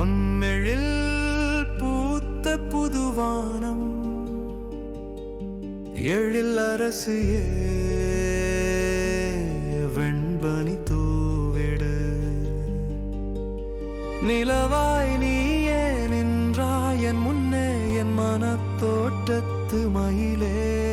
பொன்மெழில் பூத்த புதுவானம். எழில் அரசு வெண்பனி தூவிடு. நிலவாய் நீயே நின்றாய் என் முன்னே என் மனத்தோட்டத்து மயிலே.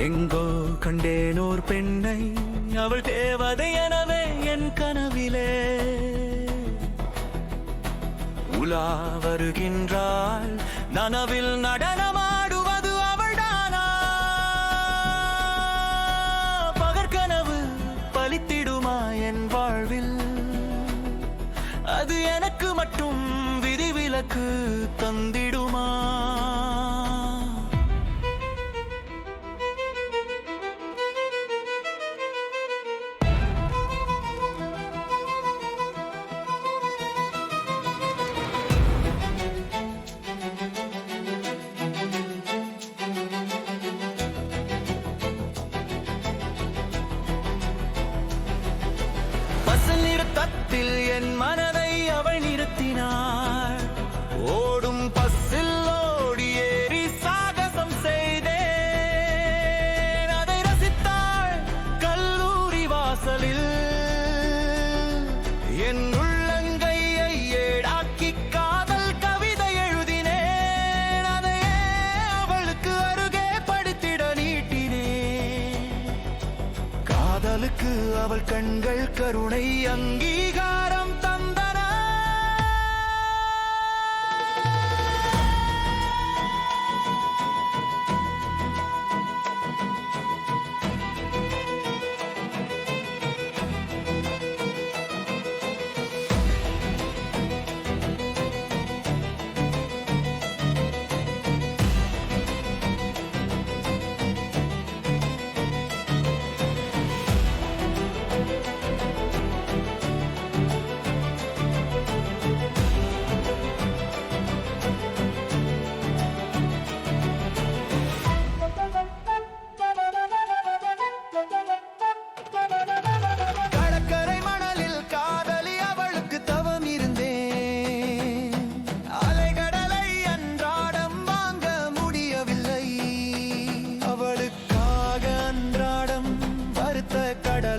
எங்கோ கண்டேன் ஓர் பெண்ணை. அவள் தேவதை எனவே என் கனவிலே. உலா வருகின்றாள். நனவில் நடனமாடுவது அவள்தானா? பகற்கனவு பலித்திடுமா என் வாழ்வில்? அது எனக்கு மட்டும் விதிவிலக்கு தந்தி கண்கள் கருணை அங்கீகாரம். கடல்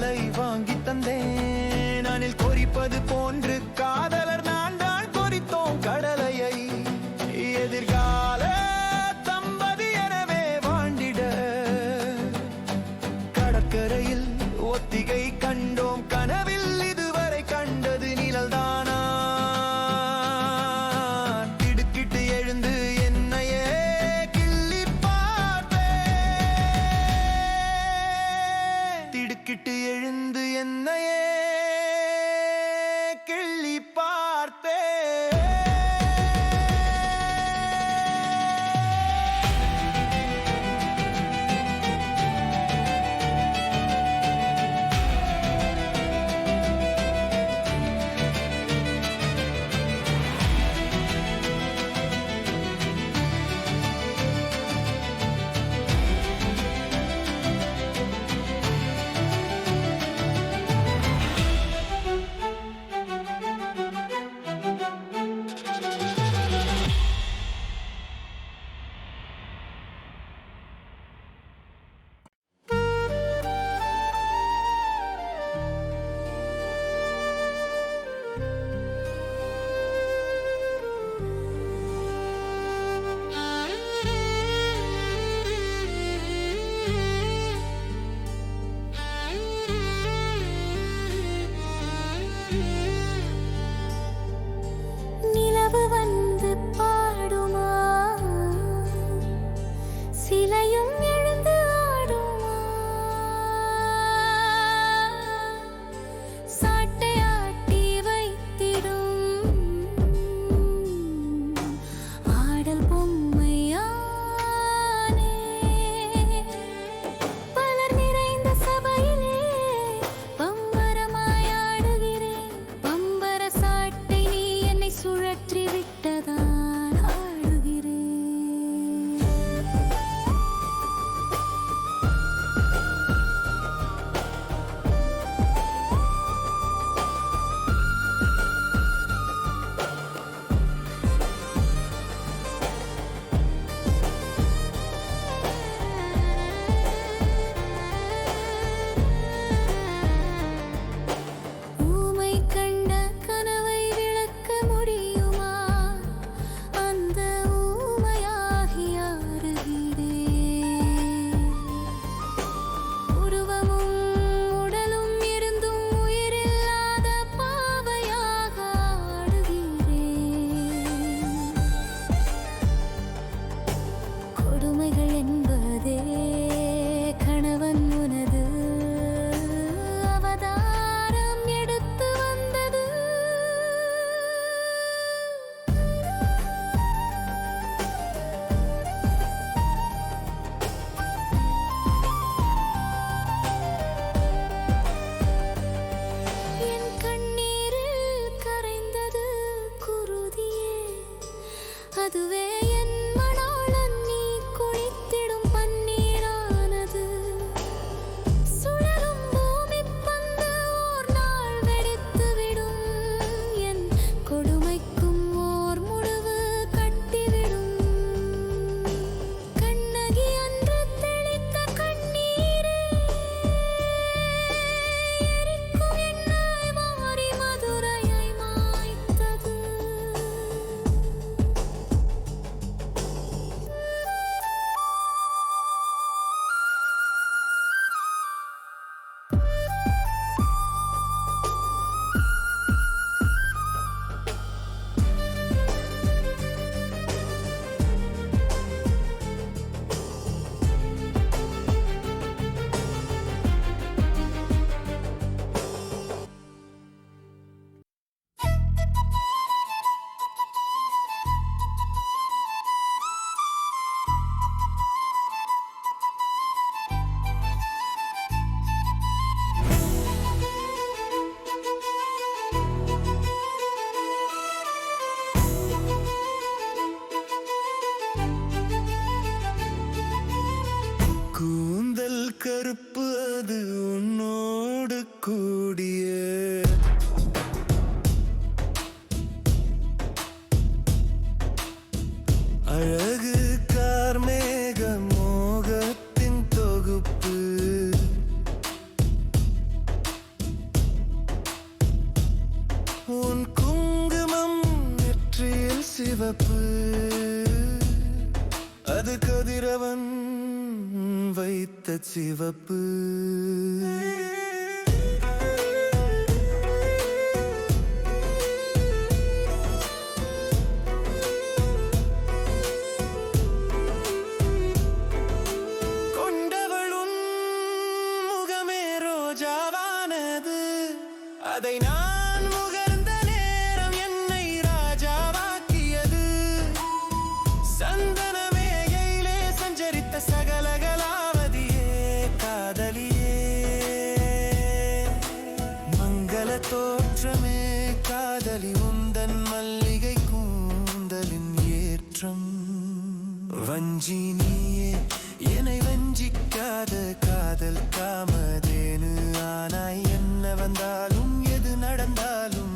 சிவப்பு ஏற்றம் வஞ்சி நீயே என்னை வஞ்சிக்காத காதல் காமதேனு. ஆனாய் என்ன வந்தாலும் எது நடந்தாலும்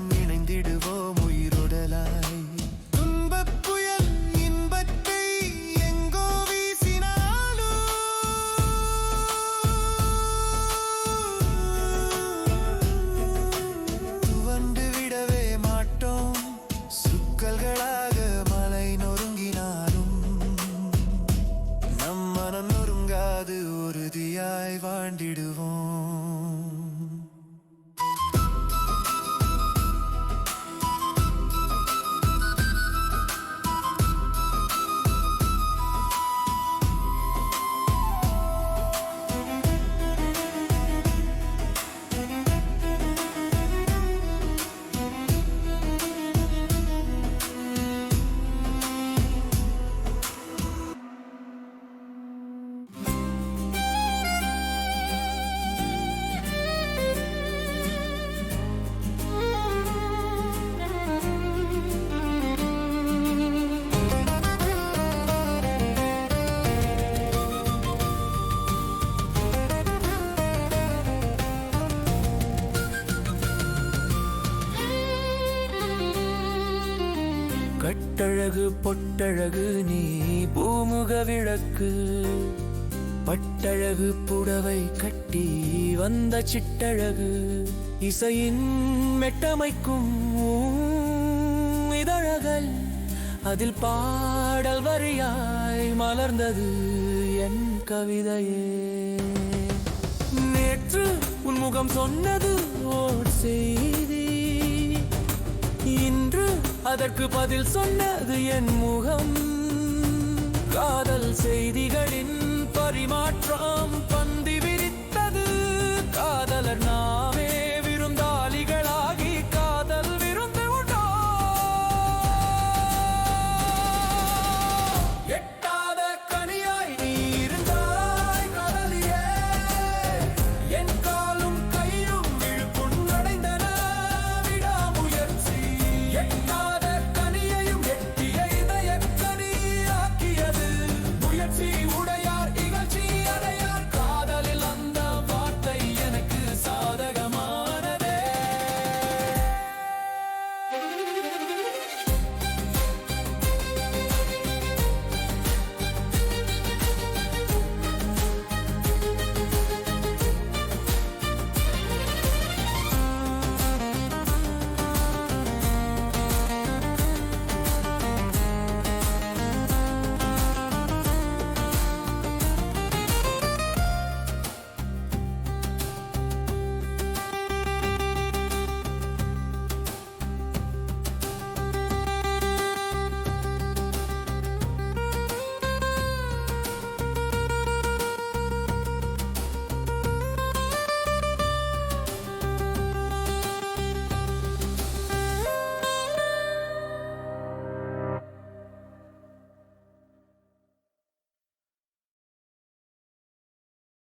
கட்டழகு பொட்டழகு நீ பூமுக விளக்கு. பட்டழகு புடவை கட்டி வந்த சிட்டழகு. இசையின் மெட்டமைக்கும் இதழகள். அதில் பாடல் வரியாய் மலர்ந்தது என் கவிதையே. நேற்று உன்முகம் சொன்னது ஓர் செய்தி. இன்று அதற்கு பதில் சொன்னது என் முகம். காதல் செய்திகளின் பரிமாற்றம் பந்தி விரித்தது. காதலர் நாவே